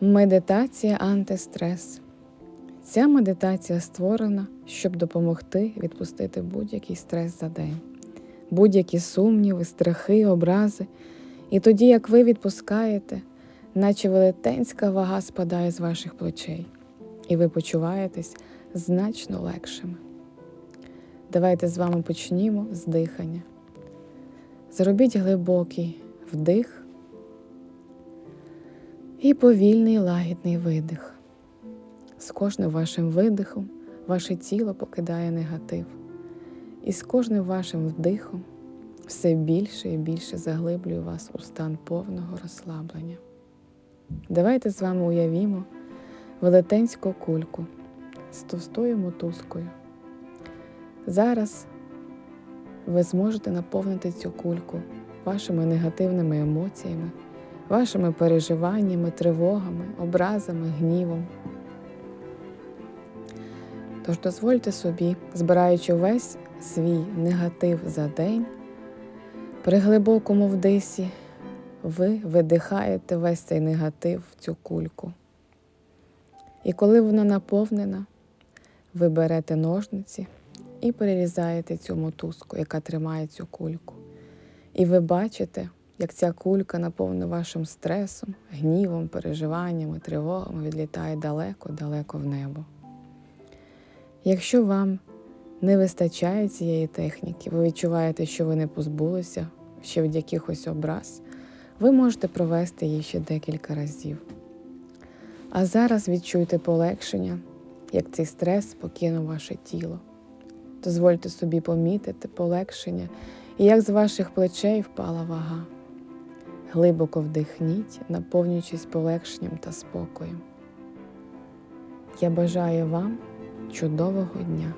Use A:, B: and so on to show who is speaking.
A: Медитація антистрес. Ця медитація створена, щоб допомогти відпустити будь-який стрес за день, будь-які сумніви, страхи, образи. І тоді, як ви відпускаєте, наче велетенська вага спадає з ваших плечей, і ви почуваєтесь значно легшими. Давайте з вами почнімо з дихання. Зробіть глибокий вдих і повільний лагідний видих. З кожним вашим видихом ваше тіло покидає негатив, і з кожним вашим вдихом все більше і більше заглиблює вас у стан повного розслаблення. Давайте з вами уявімо велетенську кульку з товстою мотузкою. Зараз ви зможете наповнити цю кульку вашими негативними емоціями, вашими переживаннями, тривогами, образами, гнівом. Тож дозвольте собі, збираючи весь свій негатив за день, при глибокому вдисі ви видихаєте весь цей негатив в цю кульку. І коли вона наповнена, ви берете ножниці і перерізаєте цю мотузку, яка тримає цю кульку. І ви бачите, як ця кулька, наповнена вашим стресом, гнівом, переживаннями, тривогами, відлітає далеко-далеко в небо. Якщо вам не вистачає цієї техніки, ви відчуваєте, що ви не позбулися ще від якихось образ, ви можете провести її ще декілька разів. А зараз відчуйте полегшення, як цей стрес покинув ваше тіло. Дозвольте собі помітити полегшення і як з ваших плечей впала вага. Глибоко вдихніть, наповнюючись полегшенням та спокоєм. Я бажаю вам чудового дня!